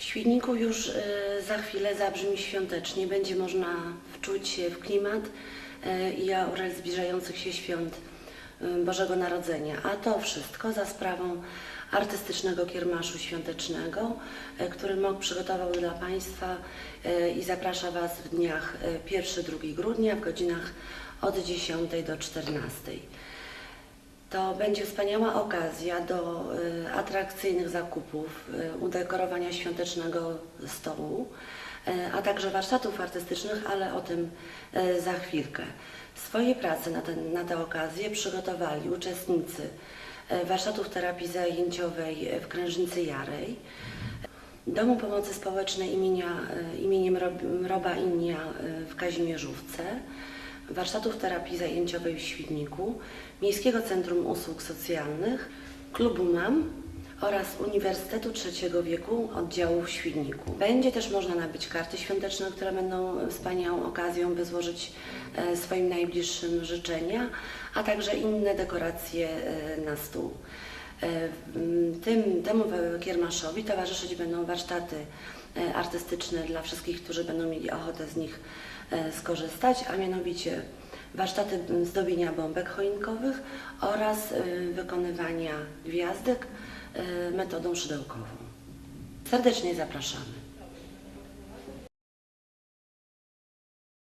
W Świdniku już y, za chwilę zabrzmi świątecznie. Będzie można wczuć się w klimat y, i aurel zbliżających się świąt y, Bożego Narodzenia. A to wszystko za sprawą artystycznego kiermaszu świątecznego, który MOK przygotował dla Państwa i zaprasza Was w dniach y, 1-2 grudnia w godzinach od 10 do 14. To będzie wspaniała okazja do y, atrakcyjnych zakupów, y, udekorowania świątecznego stołu, y, a także warsztatów artystycznych, ale o tym za chwilkę. Swoje prace na, ten, na tę okazję przygotowali uczestnicy warsztatów terapii zajęciowej w Krężnicy Jarej, Domu Pomocy Społecznej imienia, imieniem Rob- Roba Innia w Kazimierzówce, warsztatów terapii zajęciowej w Świdniku, Miejskiego Centrum Usług Socjalnych, Klubu MAM oraz Uniwersytetu Trzeciego Wieku oddziału w Świdniku. Będzie też można nabyć karty świąteczne, które będą wspaniałą okazją, by złożyć e, swoim najbliższym życzenia, a także inne dekoracje e, na stół. E, m, Tym, temu kiermaszowi towarzyszyć będą warsztaty e, artystyczne dla wszystkich, którzy będą mieli ochotę z nich e, skorzystać, a mianowicie warsztaty m, zdobienia bombek choinkowych oraz wykonywania gwiazdek metodą szydełkową. Serdecznie zapraszamy.